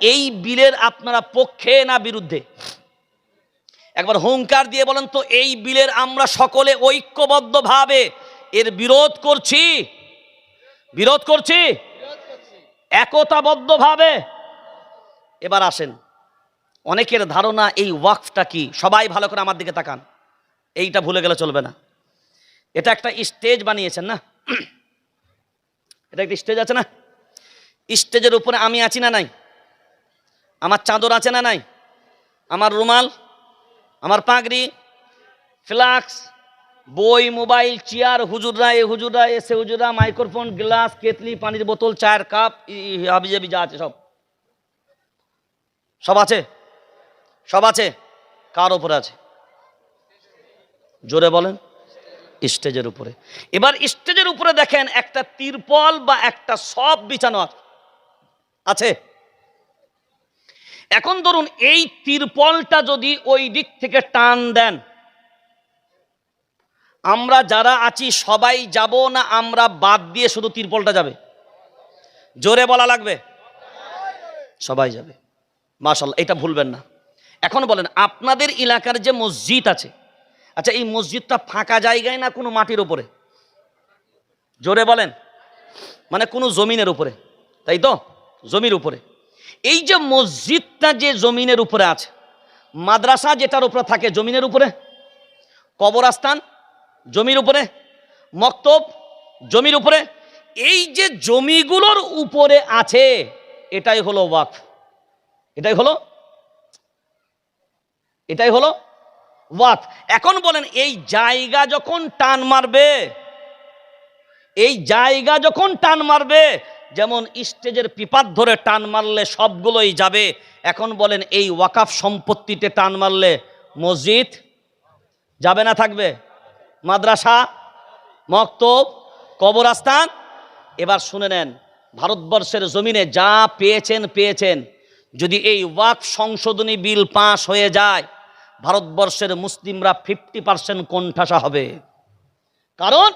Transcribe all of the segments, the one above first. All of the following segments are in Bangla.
এই বিলের আপনারা পক্ষে না বিরুদ্ধে? একবার হুঙ্কার দিয়ে বলেন তো, এই বিলের আমরা সকলে ঐক্যবদ্ধভাবে এর বিরোধ করছি। বিরোধ করছি? একতাবদ্ধভাবে? এবার আসেন, অনেকের ধারণা এই ওয়াকফটা কি? সবাই ভালো করে আমার দিকে তাকান। এইটা ভুলে গেলে চলবে না। এটা একটা স্টেজ বানিয়েছেন না? এটা একটা স্টেজ আছে না? স্টেজের উপরে আমি আছি না নাই? আমার চাদর আছে না নাই? আমার রুমাল, আমার পাগড়ি, ফ্লাক্স, বই, মোবাইল, চেয়ার, হুজুররা, এ হুজুররা এসে হুজুররা, মাইক্রোফোন, গ্লাস কেতলি পানির বোতল, চায়ের কাপ হাবি জাবি যা আছে সব। সব আছে? সব আছে? কার ওপরে আছে? জোরে বলেন। স্টেজের উপরে। এবার স্টেজের উপরে দেখেন একটা তিরপল বা একটা সব বিছানো আছে। এখন ধরুন এই তিরপলটা যদি ওই দিক থেকে টান দেন, আমরা যারা আছি সবাই যাব না আমরা বাদ দিয়ে শুধু তিরপলটা যাবে? জোরে বলা লাগবে? সবাই যাবে। মাশাল্লাহ এটা ভুলবেন না। এখন বলেন, আপনাদের এলাকার যে মসজিদ আছে আচ্ছা এই মসজিদটা ফাঁকা জায়গায় না কোনো মাটির উপরে? জোরে বলেন। মানে কোনো জমিনের উপরে, তাই তো? জমির উপরে। এই যে মসজিদটা যে জমিনের উপরে আছে, মাদ্রাসা যেটার উপরে থাকে, জমিনের উপরে? কবরাস্থান, জমির উপরে? মক্তব, জমির উপরে? এই যে জমিগুলোর উপরে আছে, এটাই হলো ওয়াকফ। এটাই হলো? এটাই হলো ওয়াক এখন বলেন, এই জায়গা যখন টান মারবে, এই জায়গা যখন টান মারবে যেমন স্টেজের পিপাত ধরে টান মারলে সবগুলোই যাবে, এখন বলেন এই ওয়াকাফ সম্পত্তিতে টান মারলে মসজিদ যাবে না থাকবে? মাদ্রাসা, মক্তব, কবরস্থান? এবার শুনে নেন, ভারতবর্ষের জমিনে যা পেয়েছেন পেয়েছেন। যদি এই ওয়াক সংশোধনী বিল পাশ হয়ে যায়, ভারতবর্ষের মুসলিমরা ফিফটি পার্সেন্ট কোণঠাসা হবে। কারণ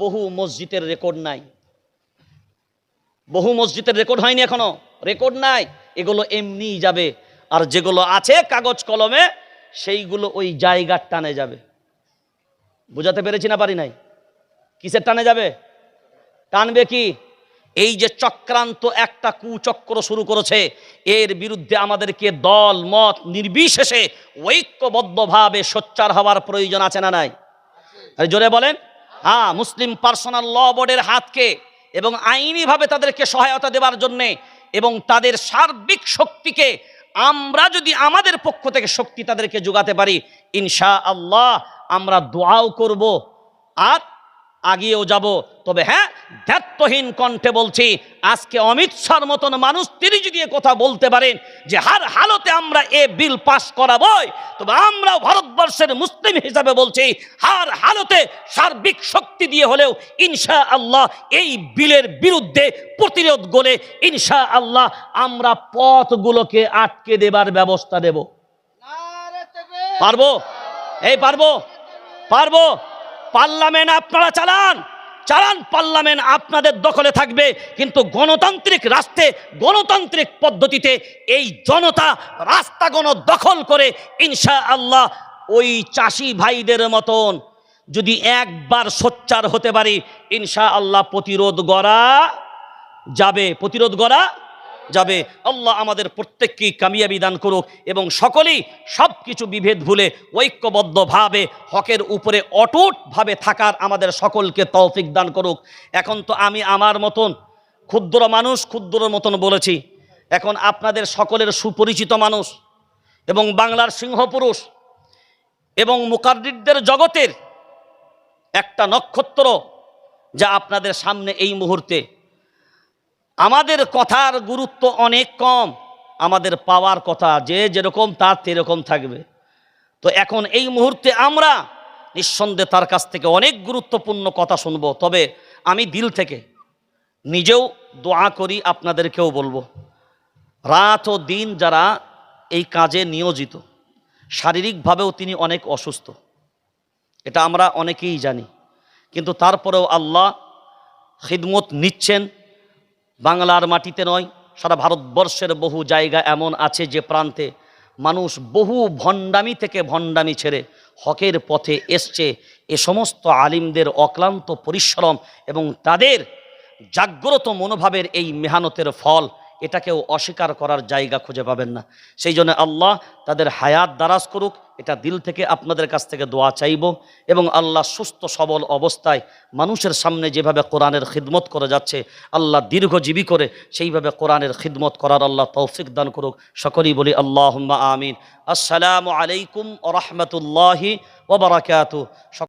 বহু মসজিদের রেকর্ড নাই। বহু মসজিদের রেকর্ড হয়নি এখনও। রেকর্ড নাই, এগুলো এমনিই যাবে। আর যেগুলো আছে কাগজ কলমে, সেইগুলো ওই জায়গার টানে যাবে। বুঝাতে পেরেছি না পারি নাই? কিসের টানে যাবে? টানবে কি? এই যে চক্রান্ত একটা কুচক্র শুরু করেছে, এর বিরুদ্ধে আমাদেরকে দল, মত নির্বিশেষে ঐক্যবদ্ধভাবে সোচ্চার হওয়ার প্রয়োজন আছে না নাই? জোরে বলেন। হ্যাঁ মুসলিম পার্সোনাল ল বোর্ডের হাতকে এবং আইনিভাবে তাদেরকে সহায়তা দেওয়ার জন্যে এবং তাদের সার্বিক শক্তিকে আমরা যদি আমাদের পক্ষ থেকে শক্তি তাদেরকে যোগাতে পারি ইনশা আল্লাহ আমরা দোয়াও করব। আর আগিয়েও যাব। তবে হ্যাঁ ধ্যাত্তহীন কণ্ঠে বলছি আজকে অমিত শাহর মতন মানুষ তিনি যদি কথা বলতে পারেন যে হার হালতে আমরা এ বিল পাস করাবই। তবে আমরা ভারতবর্ষের মুসলিম হিসাবে বলছি হার হালতে সার্বিক শক্তি দিয়ে হলেও ইনশা আল্লাহ এই বিলের বিরুদ্ধে প্রতিরোধ গলে ইনশা আল্লাহ আমরা পথগুলোকে আটকে দেবার ব্যবস্থা দেব। পারব? এই পারব? পারব? পার্লামেন্ট আপনারা চালান। চালান, পার্লামেন্ট আপনাদের দখলে থাকবে। কিন্তু গণতান্ত্রিক রাষ্ট্রে, গণতান্ত্রিক পদ্ধতিতে এই জনতা রাস্তা গণ দখল করে ইনশা আল্লাহ ওই চাষি ভাইদের মতন যদি একবার সোচ্চার হতে পারি ইনশা আল্লাহ প্রতিরোধ গড়া যাবে। প্রতিরোধ গড়া যাবে। আল্লাহ আমাদের প্রত্যেককেই কামিয়াবি দান করুক এবং সকলেই সব কিছু বিভেদ ভুলে, ঐক্যবদ্ধভাবে, হকের উপরে অটুটভাবে থাকার আমাদের সকলকে তৌফিক দান করুক। এখন তো আমি আমার মতন ক্ষুদ্র মানুষ ক্ষুদ্র মতন বলেছি। এখন আপনাদের সকলের সুপরিচিত মানুষ এবং বাংলার সিংহপুরুষ এবং মুকাররিদদের জগতের একটা নক্ষত্র যা আপনাদের সামনে এই মুহূর্তে আমাদের কথার গুরুত্ব অনেক কম, আমাদের পাওয়ার কথা যে যেরকম তার সেরকম থাকবে। তো এখন এই মুহূর্তে আমরা নিঃসন্দেহে তার কাছ থেকে অনেক গুরুত্বপূর্ণ কথা শুনব, তবে আমি দিল থেকে নিজেও দোয়া করি আপনাদেরকেও বলব, রাত ও দিন যারা এই কাজে নিয়োজিত, শারীরিকভাবেও তিনি অনেক অসুস্থ, এটা আমরা অনেকেই জানি, কিন্তু তারপরেও আল্লাহ খিদমত নিচ্ছেন বাংলার মাটিতে নয়, সারা ভারতবর্ষের বহু জায়গা এমন আছে যে প্রান্তে মানুষ বহু ভণ্ডামি থেকে ভণ্ডামি ছেড়ে হকের পথে এসছে। এ সমস্ত আলিমদের অক্লান্ত পরিশ্রম এবং তাদের জাগ্রত মনোভাবের এই মেহানতের ফল এটাকেও অস্বীকার করার জায়গা খুঁজে পাবেন না। সেই জন্য আল্লাহ তাদের হায়াত দারাজ করুক, এটা দিল থেকে আপনাদের কাছ থেকে দোয়া চাইব এবং আল্লাহ সুস্থ, সবল অবস্থায় মানুষের সামনে যেভাবে কোরআনের খিদমত করে যাচ্ছে, আল্লাহ দীর্ঘজীবী করে সেইভাবে কোরআনের খিদমত করার আল্লাহ তৌফিক দান করুক। সকলেই বলি আল্লাহ আমিন। আসসালামু আলাইকুম ও রহমতুল্লাহি ওবরাকাতু